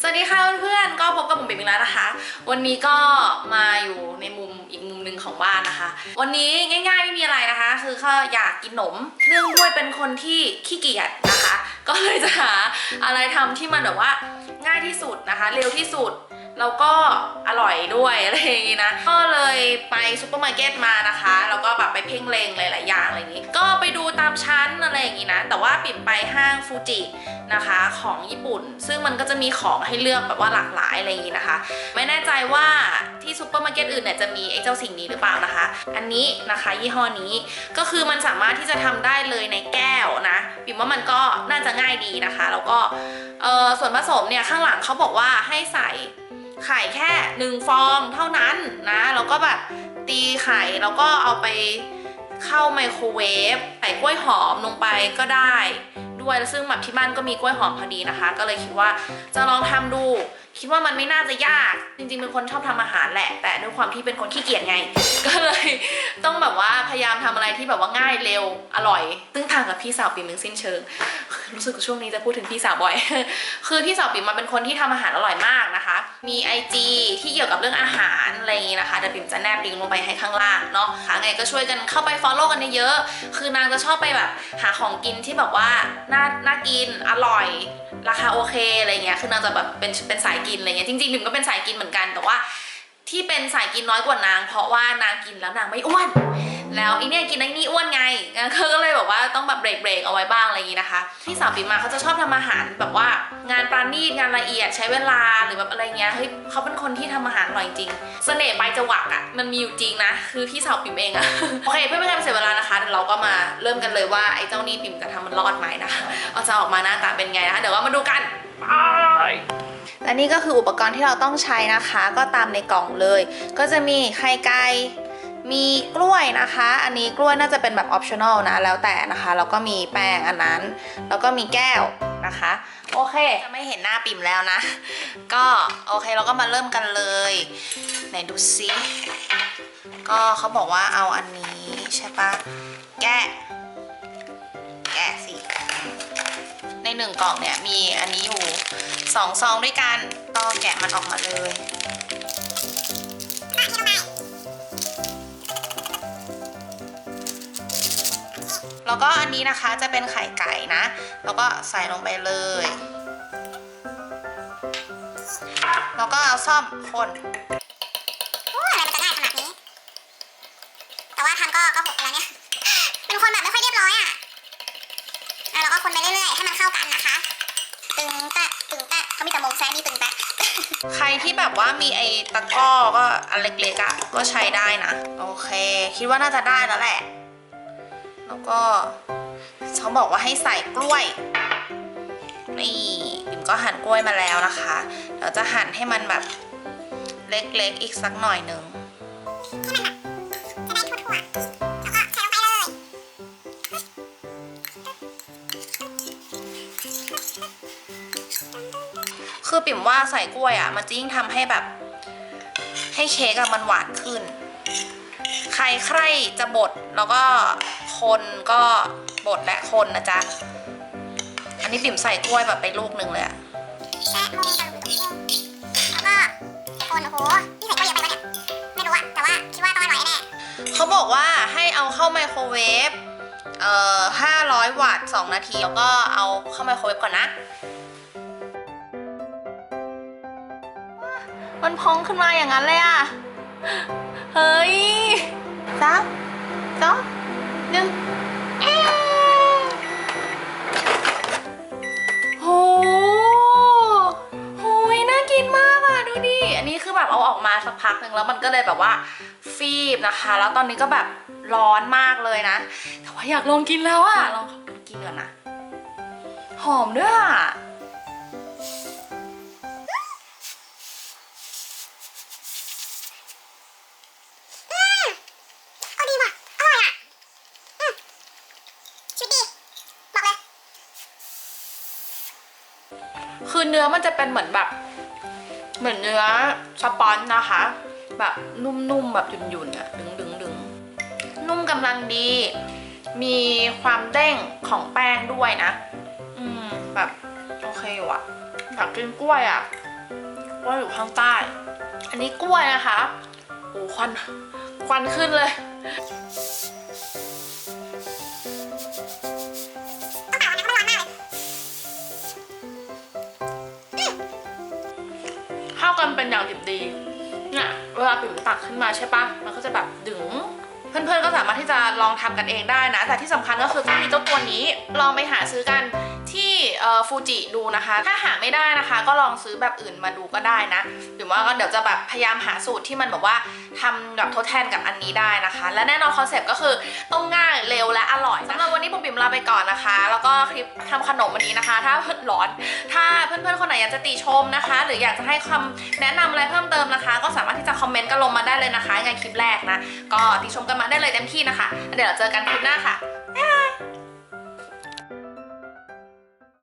สวัสดีค่ะเพื่อนๆก็พบกับผมเบบี้แล้วนะคะ วันนี้ก็มาอยู่ในมุมอีกมุมหนึ่งของบ้านนะคะ วันนี้ง่ายๆไม่มีอะไรนะคะ คือก็อยากกินขนมเนื่องด้วยเป็นคนที่ขี้เกียจนะคะ ก็เลยจะหาอะไรทำที่มันแบบว่าง่ายที่สุดนะคะ เร็วที่สุดแล้วก็อร่อยด้วยอะไรอย่างงี้นะ ก็เลยไปซูเปอร์มาร์เก็ตมานะคะ แล้วก็แบบไปเพ่งเลงห อย่างงี้นะ แต่ว่าปิ่มไปห้างฟูจินะคะของญี่ปุ่น ซึ่งมันก็จะมีของให้เลือกแบบว่าหลากหลายอะไรอย่างงี้นะคะ ไม่แน่ใจว่าที่ซูเปอร์มาร์เก็ตอื่นเนี่ยจะมีไอ้เจ้าสิ่งนี้หรือเปล่านะคะ อันนี้นะคะยี่ห้อนี้ก็คือมันสามารถที่จะทำได้เลยในแก้วนะปิ่มว่ามันก็น่าจะง่ายดีนะคะ แล้วก็ส่วนผสมเนี่ยข้างหลังเขาบอกว่าให้ใส่ไข่แค่หนึ่งฟองเท่านั้นนะแล้วก็แบบตีไข่แล้วก็เอาไป เข้าไมโครเวฟใส่กล้วยหอมลงไปก็ได้ ด้วยแล้วซึ่งแบบที่บ้านก็มีกล้วยหอมพอดีนะคะ ก็เลยคิดว่าจะลองทำดู คิดว่ามันไม่น่าจะยากจริงๆเป็นคนชอบทำอาหารแหละ แต่ด้วยความที่เป็นคนขี้เกียจไง ก็เลยต้องแบบว่าพยายามทำอะไรที่แบบว่าง่ายเร็วอร่อยซึ่งทางกับพี่สาวปีมหนึ่งสิ้นเชิงรู้สึกช่วงนี้จะพูดถึงพี่สาวบ่อย คือพี่สาวปิ่มมาเป็นคนที่ทำอาหารอร่อยมากนะคะ มี IG ที่เกี่ยวกับเรื่องอาหารอะไรอย่างนี้นะคะเดี๋ยวปิ่มจะแนบลิงก์ลงไปให้ข้างล่างเนาะค่ะไงก็ช่วยกันเข้าไป follow กันเยอะๆคือนางจะชอบไปแบบหาของกินที่แบบว่าน่าน่ากินอร่อยราคาโอเคอะไรเงี้ยคือนางจะแบบเป็นเป็นสายกินอะไรเงี้ยจริงๆปิ่มก็เป็นสายกินเหมือนกันแต่ว่า ที่เป็นสายกินน้อยกว่านาง เพราะว่านางกินแล้วนางไม่อ้วน แล้วอีเนี่ยกินไอ้นี่อ้วนไงเขาก็เลยแบบว่าต้องแบบเบรกเบรกๆเอาไว้บ้างอะไรอย่างนี้นะคะพี่สาวปิมมาเขาจะชอบทำอาหารแบบว่างานปราณีตงานละเอียดใช้เวลาหรือแบบอะไรเงี้ยเฮ้ยเขาเป็นคนที่ทำอาหารอร่อยจริงเสน่ห์ปลายจวักอะ่ะมันมีอยู่จริงนะคือพี่สาวปิมเองอะโอเคเพื่อไม่ให้เสียเวลานะคะเดี๋ยวเราก็มาเริ่มกันเลยว่าไอ้เจ้านี่ปิมจะทำมันรอดไหมนะคะเอาจะออกมาหน้าตาเป็นไงนะคะเดี๋ยวเรามาดูกันไป และนี่ก็คืออุปกรณ์ที่เราต้องใช้นะคะ ก็ตามในกล่องเลย ก็จะมีไข่ไก่มีกล้วยนะคะ อันนี้กล้วยน่าจะเป็นแบบ optional นะ แล้วแต่นะคะ แล้วก็มีแป้งอันนั้น แล้วก็มีแก้วนะคะ โอเค จะไม่เห็นหน้าปิ่มแล้วนะ ก็โอเคเราก็มาเริ่มกันเลย ไหนดูซิ ก็เขาบอกว่าเอาอันนี้ใช่ปะแกะ หนึ่งกล่องเนี่ยมีอันนี้อยู่สองซองด้วยกันก็แกะมันออกมาเลยแล้วก็อันนี้นะคะจะเป็นไข่ไก่นะ แล้วก็ใส่ลงไปเลย แล้วก็เอาซ่อมคนโอ้อะไรมันจะง่ายขนาดนี้ แต่ว่าทำก็ก็หกแล้วเนี่ยเป็นคนแบบไม่ค่อยเรียบร้อยอะ แล้วเราก็คนไปเรื่อยๆให้มันเข้ากันนะคะ ตึงแตะตึงแตะเขามีแต่มงแซะนี่ตึงแตะ ใครที่แบบว่ามีไอ้ตะกร้อก็อันเล็กๆอะ่ะก็ใช้ได้นะ โอเค คิดว่าน่าจะได้แล้วแหละ แล้วก็เขาบอกว่าให้ใส่กล้วยนี่ปิ่มก็หั่นกล้วยมาแล้วนะคะเดี๋ยวจะหั่นให้มันแบบเล็กๆอีกสักหน่อยหนึ่งให้ คือปิ่มว่าใส่กล้วยอะ่ะมันจะยิ่งทำให้แบบ ให้เค้กอะมันหวานขึ้น ใครใครจะบดแล้วก็คนก็บดและคนนะจ๊ะ อันนี้ปิ่มใส่กล้วยแบบไปลูกหนึ่งเลยอะแซะมงกับลูกแล้วก็คนโอ้โหนี่ใส่ก็เยอะไปปะเนี่ยไม่รู้อะแต่ว่าคิดว่าต้องอร่อยแน่เขาบอกว่าให้เอาเข้าไมโครเวฟเอ่อ500 วัตต์ 2 นาที แล้วก็เอาเข้าไมโครเวฟก่อนนะ มันพองขึ้นมาอย่างนั้นเลยอะเฮ้ยสามสองหนึ่งเอ้โหโหยน่ากินมากอะดูดิ อันนี้คือแบบเอาออกมาสักพักหนึ่งแล้วมันก็เลยแบบว่าฟีบนะคะ แล้วตอนนี้ก็แบบร้อนมากเลยนะ แต่ว่าอยากลองกินแล้วอะลองลองกินก่อนนะ หอมด้วยอะ คือเนื้อมันจะเป็นเหมือนแบบ เหมือนเนื้อสปอนจ์นะคะ แบบนุ่มๆแบบหยุ่นๆอะดึงดึงดึงนุ่มกำลังดี มีความเด้งของแป้งด้วยนะ อืมแบบโอเคว่ะอยากกินกล้วยอะกล้วยอยู่ข้างใต้ อันนี้กล้วยนะคะโอ้ควันควันขึ้นเลย กันเป็นอย่างดิบดีเนี่ยเวลาปิ่มตักขึ้นมาใช่ปะมันก็จะแบบดึงเพื่อนๆก็สามารถที่จะลองทำกันเองได้นะ แต่ที่สำคัญก็คือต้องมีเจ้าตัวนี้ลองไปหาซื้อกัน ที่ฟูจิดูนะคะ ถ้าหาไม่ได้นะคะ ก็ลองซื้อแบบอื่นมาดูก็ได้นะ หรือว่าก็เดี๋ยวจะแบบพยายามหาสูตรที่มันแบบว่าทำแบบทดแทนกับอันนี้ได้นะคะ และแน่นอนคอนเซ็ปต์ก็คือต้องง่ายเร็วและอร่อยสำหรับวันนี้ผมปิ่มลาไปก่อนนะคะ แล้วก็คลิปทำขนมวันนี้นะคะ ถ้าร้อน ถ้าเพื่อนๆคนไหนอยากจะติชมนะคะ หรืออยากจะให้คำแนะนำอะไรเพิ่มเติมนะคะ ก็สามารถที่จะคอมเมนต์กันลงมาได้เลยนะคะงานคลิปแรกนะก็ติชมกันมาได้เลยเต็มที่นะคะ เดี๋ยวเราเจอกันคลิปหน้าค่ะ